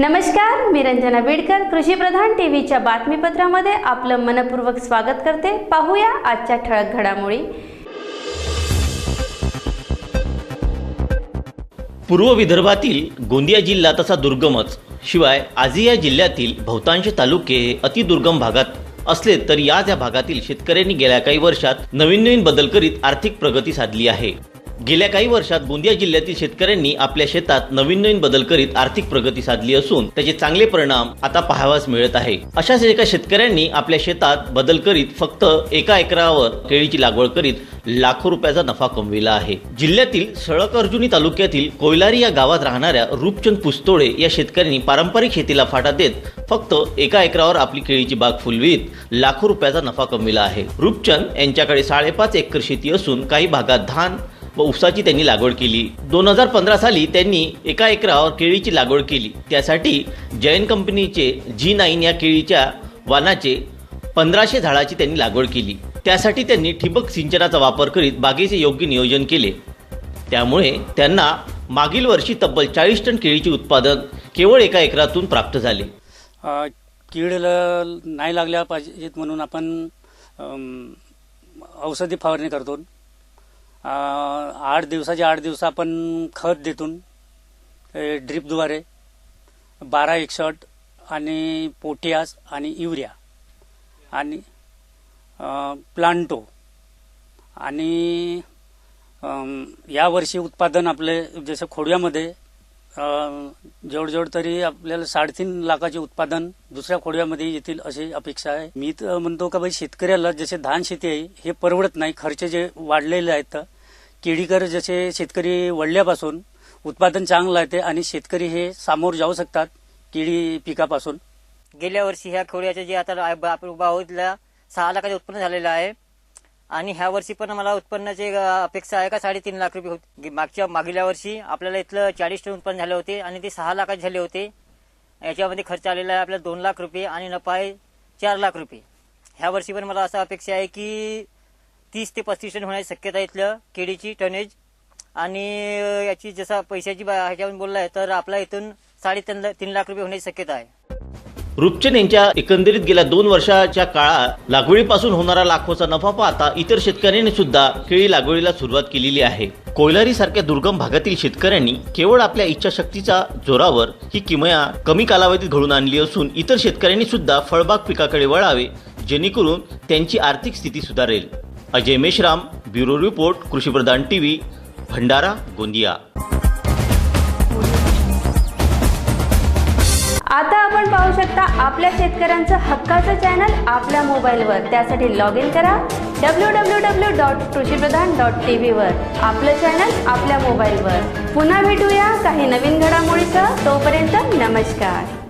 नमस्कार मी रंजना बीडकर कृषी प्रधान टीव्हीच्या बातमीपत्रामध्ये आपलं मनपूर्वक स्वागत करते. पाहूया आजच्या ठळक घडामोडी. पूर्व विदर्भातील गोंदिया जिल्हा तसा दुर्गमच. शिवाय आजही या जिल्ह्यातील बहुतांश तालुके हे अतिदुर्गम भागात असले तरी याच या भागातील शेतकऱ्यांनी गेल्या काही वर्षात नवीन नवीन बदल करीत आर्थिक प्रगती साधली आहे. गेल्या काही वर्षात गोंदिया जिल्ह्यातील शेतकऱ्यांनी आपल्या शेतात नवीन नवीन बदल करीत आर्थिक प्रगती साधली असून त्याचे चांगले परिणाम आता पाहावास मिळत आहे. अशाच एका शेतकऱ्यांनी आपल्या शेतात बदल करीत फक्त एका एकरावर केळीची लागवड करीत लाखो रुपयाचा नफा कमविला आहे. जिल्ह्यातील सळक अर्जुनी तालुक्यातील कोयलारी या गावात राहणाऱ्या रूपचंद पुस्तोळे या शेतकऱ्यांनी पारंपरिक शेतीला फाटा देत फक्त एका एकरावर आपली केळीची बाग फुलवीत लाखो रुपयाचा नफा कमविला आहे. रूपचंद यांच्याकडे साडेपाच एकर शेती असून काही भागात धान व ऊसाची त्यांनी लागवड केली. दोन हजार पंधरा साली त्यांनी एका एकरावर केळीची लागवड केली. त्यासाठी जैन कंपनीचे जी नाईन या केळीच्या वानाचे पंधराशे झाडाची त्यांनी लागवड केली. त्यासाठी त्यांनी ठिबक सिंचनाचा वापर करीत बागेचे योग्य नियोजन केले. त्यामुळे त्यांना मागील वर्षी तब्बल चाळीस टन केळीचे उत्पादन केवळ एका एकरातून प्राप्त झाले. कीड ल- नाही लागल्या पाहिजेत म्हणून आपण औषधी फवारणी करतो. आठ दिवसाचे आठ दिवस आपण खत देतून ड्रीपद्वारे बारा एकसठ आणि पोटियास आणि युरिया आणि प्लांटो आणि यावर्षी उत्पादन आपले जसं खोडव्यामध्ये जवळजवळ तरी आपल्याला साडेतीन लाखाचे उत्पादन दुसऱ्या खोडव्यामध्ये येतील अशी अपेक्षा आहे. मी तर म्हणतो का बाई शेतकऱ्याला जसे धान शेती आहे हे परवडत नाही खर्च जे वाढलेले आहेत केळीकर जसे शेतकरी वळल्यापासून उत्पादन चांगलं आहे ते आणि शेतकरी हे सामोर जाऊ शकतात केळी पिकापासून. गेल्या वर्षी ह्या खोड्याचे जे आता आपण उभा आहोत सहा लाखाचे उत्पन्न झालेलं आहे. आणि ह्या वर्षी पण मला उत्पन्नाची अपेक्षा आहे का? साडेतीन लाख रुपये होती मागच्या मागल्या वर्षी आपल्याला इथलं चाळीस टन उत्पन्न झाले होते आणि ते सहा लाखाचे झाले होते. याच्यामध्ये खर्च आलेला आहे आपल्याला दोन लाख रुपये आणि नफा आहे चार लाख रुपये. ह्या वर्षी पण मला असं अपेक्षा आहे की तीस ते पस्तीस टन होण्याची शक्यता आहे इथलं केळीची टनेज. आणि याची जसा पैशाची बा- ह्याच्यावर बोललाय तर आपल्या इथून साडेतीन ला- तीन लाख रुपये होण्याची शक्यता आहे. रूपचंद यांच्या एकंदरीत गेल्या दोन वर्षाच्या काळात लागवडीपासून होणारा लाखोचा नफा पाहता इतर शेतकऱ्यांनी सुद्धा केळी लागवडीला सुरुवात केलेली आहे. कोयलारी सारख्या दुर्गम भागातील शेतकऱ्यांनी केवळ आपल्या इच्छाशक्तीच्या जोरावर ही किमया कमी कालावधीत घडून आणली असून इतर शेतकऱ्यांनी सुद्धा फळबाग पिकाकडे वळावे जेणेकरून त्यांची आर्थिक स्थिती सुधारेल. Ajay Meshram bureau report Krishipradhan TV Bhandara Gondia. आता आपण पाहू शकता आपल्या शेतकऱ्यांचं हक्काचं चॅनल आपल्या मोबाईलवर त्यासाठी लॉग इन करा W W W dot Krishipradhan dot T व्हीवर आपलं चॅनल आपल्या मोबाईलवर पुन्हा भेटूया काही नवीन घडामोडीसह तोपर्यंत नमस्कार.